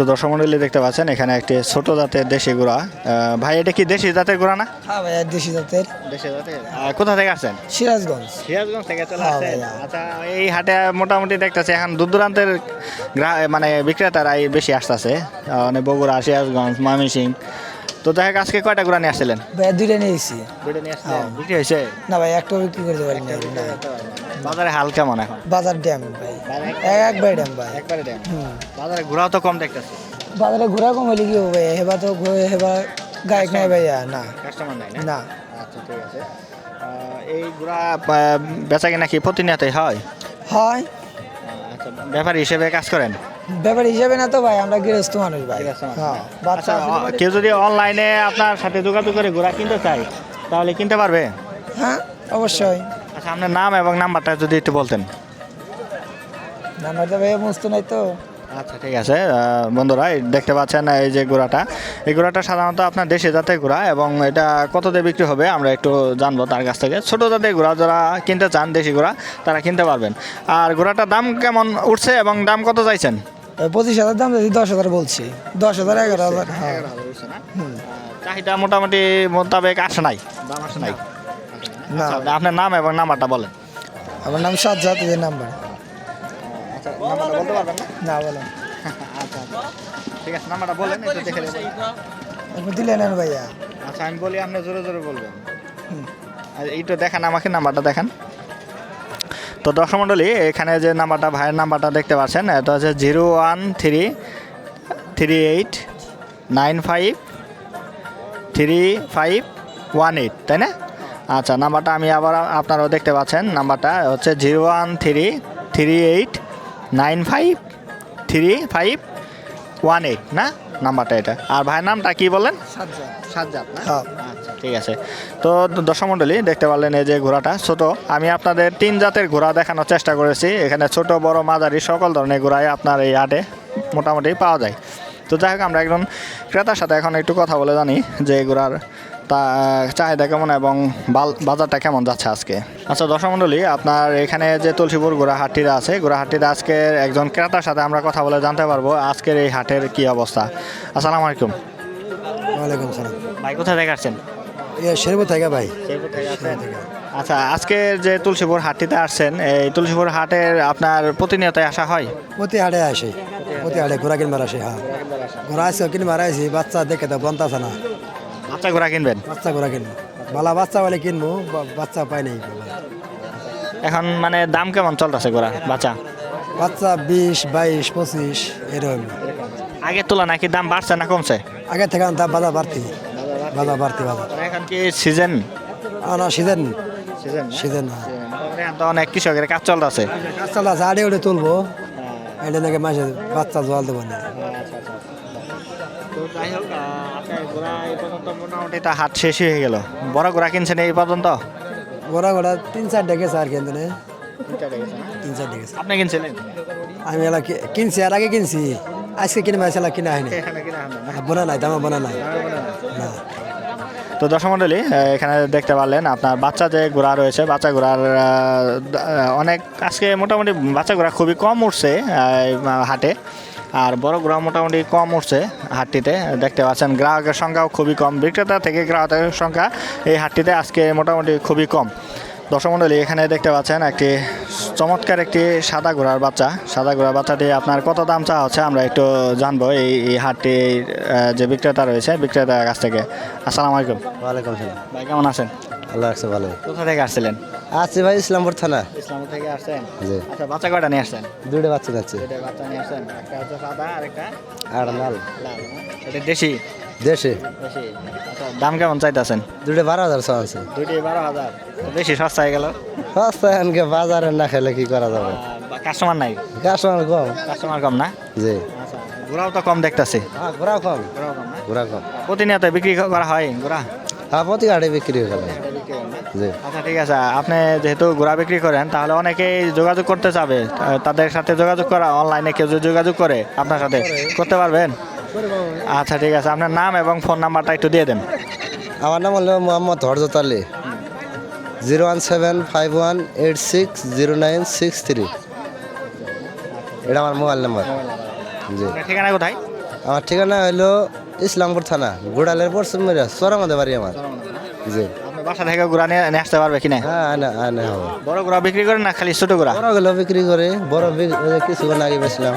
তো দর্শক মন্ডলী দেখতে পাচ্ছেন এখানে একটি ছোট জাতের দেশি গুড়া। ভাই এটা কি দেশি জাতের গুড়া না? হ্যাঁ ভাইয়া দেশি জাতের। দেশি জাতের। কোথা থেকে আসছেন? সিরাজগঞ্জ। সিরাজগঞ্জ থেকে চলে হ্যাঁ ভাইয়া। আচ্ছা এই হাটে মোটামুটি দেখতেছে এখন দূর দূরান্তের মানে বিক্রেতারাই বেশি আসতেছে। মানে বগুড়া সিরাজগঞ্জ ময়মনসিং। তো হোক আজকে কয়টা গুড়া নিয়ে আসছিলেন? ভাইয়া দুইটা নিয়েছি দুইটা নিয়ে হ্যাঁ। আসছিলেন বিক্রি হয়েছে? না ভাই একটা বিক্রি করতে পারি না না। বাজারে হাল কেমন এখন? বাজার ড্যাম ভাই। একবার ড্যাম ভাই। একবারে হুম। বাজারে ঘোরাও তো কম দেখতেছে। বাজারে ঘোরা কম হলে কি হবে? হেবা তো ঘুরে হেবা গায়ক নাই ভাইয়া না। কাস্টমার নাই না? আচ্ছা ঠিক আছে। এই আহ, বেচা কিনা কি প্রতিনিয়তই হয়? হয়। আচ্ছা ব্যাপারী হিসেবে কাজ করেন? ব্যাপার হিসাবে না তো ভাই আমরা গৃহস্থ মানুষ ভাই। হ্যাঁ আচ্ছা কেউ যদি অনলাইনে আপনার সাথে যোগাযোগ করে ঘোরা কিনতে চায় তাহলে কিনতে পারবে? হ্যাঁ অবশ্যই। আচ্ছা আপনার নাম এবং নাম্বারটা যদি একটু বলতেন। নাম্বারটা ভাইয়া বুঝতে নাই তো। আচ্ছা ঠিক আছে। বন্ধুরা দেখতে পাচ্ছেন এই যে ঘোড়াটা এই ঘোড়াটা সাধারণত আপনার দেশে জাতের ঘোড়া এবং এটা কত দিয়ে বিক্রি হবে আমরা একটু জানব তার কাছ থেকে। ছোটো জাতের ঘোড়া যারা কিনতে চান দেশি ঘোড়া তারা কিনতে পারবেন। আর ঘোড়াটার দাম কেমন উঠছে এবং দাম কত চাইছেন? পঁচিশ হাজার দাম যদি দশ হাজার বলছি। দশ হাজার এগারো হাজার হ্যাঁ। চাহিদা মোটামুটি মোতাবেক আসে নাই দাম আসে নাই। না। আচ্ছা, আপনার নাম এবং নাম্বারটা বলেন। আমার নাম সাজ্জাদ এই নাম্বার। আচ্ছা নাম্বারটা বলতে পারবেন না? না বলেন। আচ্ছা আচ্ছা। ঠিক আছে নাম্বারটা বলেন একটু দেখে নেবেন একবার দিলে ভাইয়া। আচ্ছা আমি বলি আপনি জোরে জোরে বলবেন। এইটা দেখান আমাকে নাম্বারটা দেখান। তো দর্শক মণ্ডলী এখানে যে নাম্বারটা ভাইয়ের নাম্বারটা দেখতে পাচ্ছেন এটা হচ্ছে zero one three three eight nine five three five one eight তাই না? আচ্ছা নাম্বারটা আমি আবার আপনারাও দেখতে পাচ্ছেন। নাম্বারটা হচ্ছে zero one three three eight nine five three five one eight না? নাম্বারটা এটা। আর ভাইয়ের নামটা কি বলেন সাজ্জাদ হ্যাঁ। আচ্ছা ঠিক আছে। তো দর্শক মণ্ডলী দেখতে পারলেন এই যে ঘোড়াটা। ছোট আমি আপনাদের তিন জাতের ঘোড়া দেখানোর চেষ্টা করেছি। এখানে ছোট বড় মাঝারি সকল ধরনের ঘোড়াই আপনার এই হাটে মোটামুটি পাওয়া যায়। তো যাই হোক আমরা একজন ক্রেতার সাথে এখন একটু কথা বলে জানি যে এই ঘোড়ার তা চাহিদা কেমন এবং বাজারটা কেমন যাচ্ছে আজকে? আচ্ছা দর্শক মণ্ডলী আপনার এখানে যে তুলসীপুর গোড়াহাটিরা আছে গোড়াহাটিতে আজকে একজন ক্রেতার সাথে আমরা কথা বলে জানতে পারব আজকের এই হাটের কি অবস্থা। আসসালামু আলাইকুম। ওয়ালাইকুম সালাম। ভাই কোথায় থেকে আসছেন? শেরবু থেকে ভাই। আচ্ছা আজকে যে তুলসীপুর হাটটিতে আসছেন এই তুলসীপুর হাটের আপনার প্রতিনিয়ত আসা হয়? প্রতি হাটে আসে। প্রতি হাটে ঘোরা কিনবার আসে হ্যাঁ। ঘোরা আসে। কিনবার আসি বাচ্চা দেখে তো বন্ত আছে না। বাচ্চা ঘোড়া কিনবেন? বাচ্চা ঘোরা কিনবো। বালা বাচ্চা বলে কিনবো বাচ্চা পাই নাই এখন মানে দাম কেমন চলতেছে ঘোড়া বাচ্চা? বাচ্চা বিশ বাইশ পঁচিশ এরকম। আগের তুলনায় কি দাম বাড়ছে না কমছে? আগে থেকে দাম বাজার বাড়তি বাজার বাড়তি বাজার এখন কি সিজন না সিজন সিজন সিজন না। তো অনেক কৃষকের কাজ চলতেছে। কাজ আছে আড়ে উড়ে তুলবো। এটা নাকি মাসে বাচ্চা জল দেবো না। তো যাই হোক আপনার ঘোড়া এই পর্যন্ত মোটামুটি তা হাট শেষ হয়ে গেল। বড় ঘোড়া কিনছেন এই পর্যন্ত? ঘোরা ঘোরা তিন গেছে আর কিন্তু তিন গেছে আপনি কিনছিলেন? আমি এলা কিনছি আর আগে কিনছি। আজকে কিনে মাছ এলা কিনা হয়নি। বোনা নাই দামা বোনা নাই। না। তো দর্শক মণ্ডলী এখানে দেখতে পারলেন আপনার বাচ্চা যে ঘোড়া রয়েছে বাচ্চা ঘোড়ার অনেক আজকে মোটামুটি বাচ্চা ঘোড়া খুবই কম উঠছে হাটে। আর বড় ঘোড়া মোটামুটি কম উঠছে হাটটিতে। দেখতে পাচ্ছেন গ্রাহকের সংখ্যাও খুবই কম। বিক্রেতা থেকে গ্রাহকের সংখ্যা এই হাটটিতে আজকে মোটামুটি খুবই কম। দর্শক মণ্ডলী এখানে দেখতে পাচ্ছেন একটি চমৎকার একটি সাদা ঘোড়ার বাচ্চা। সাদা ঘোড়ার বাচ্চাটি আপনার কত দাম চা হচ্ছে আমরা একটু জানব এই এই হাটটির আহ, যে বিক্রেতা রয়েছে বিক্রেতার কাছ থেকে। আসসালামু আলাইকুম। ওয়ালাইকুম সালাম ভাই কেমন আছেন? আল্লাহ রাখছে ভালো। কোথা থেকে আসছিলেন? আছি ভাই ইসলামপুর থানা। ইসলাম থেকে আসছেন? জি। আচ্ছা বাচ্চা কয়টা নিয়ে আসছেন? দুইটা বাচ্চা যাচ্ছে। এটা বাচ্চা নিয়ে আসছেন। একটা হচ্ছে সাদা আর একটা আর লাল। এটা দেশি? দেশে। দেশি। আচ্ছা দাম কেমন চাইতেছেন? দুইটা বারো হাজার আছে দুইটি বারো হাজার। বেশি সস্তা হয়ে গেল? সস্তা এনকে বাজারে না খেলে কি করা যাবে? কাস্টমার নাই? কাস্টমার কম। কাস্টমার কম না? জি। আচ্ছা ঘোরাও তো কম দেখতেছি। হ্যাঁ ঘোরা কম। ঘোরাও কম না? ঘোরা কম। প্রতিনিয়ত বিক্রি করা হয় ঘোরা হ্যাঁ প্রতি হাটে বিক্রি হয়ে গেল। জি। আচ্ছা ঠিক আছে। আপনি যেহেতু ঘোড়া বিক্রি করেন তাহলে অনেকেই যোগাযোগ করতে চাবে। তাদের সাথে যোগাযোগ করা অনলাইনে কেউ যদি যোগাযোগ করে আপনার সাথে করতে পারবেন? আচ্ছা ঠিক আছে। আপনার নাম এবং ফোন নাম্বারটা একটু দিয়ে দেন। আমার নাম হলো মোহাম্মদ হরজত Ali. Zero one seven five one eight six zero nine six three. এটা আমার মোবাইল নাম্বার। জি। ঠিকানা কোথায়? আমার ঠিকানা হলো ইসলামপুর থানা গোড়ালের পশ্চিম মেরা সোরামাদে বাড়ি আমার। জি। বাসা থেকে গুড়া নিয়ে আসতে পারবে কিনা হ্যাঁ আনে আনে হবে বড় গুড়া বিক্রি করে না খালি ছোট গুড়া বড়গুলো বিক্রি করে বড় কিছু আগে বেছিলাম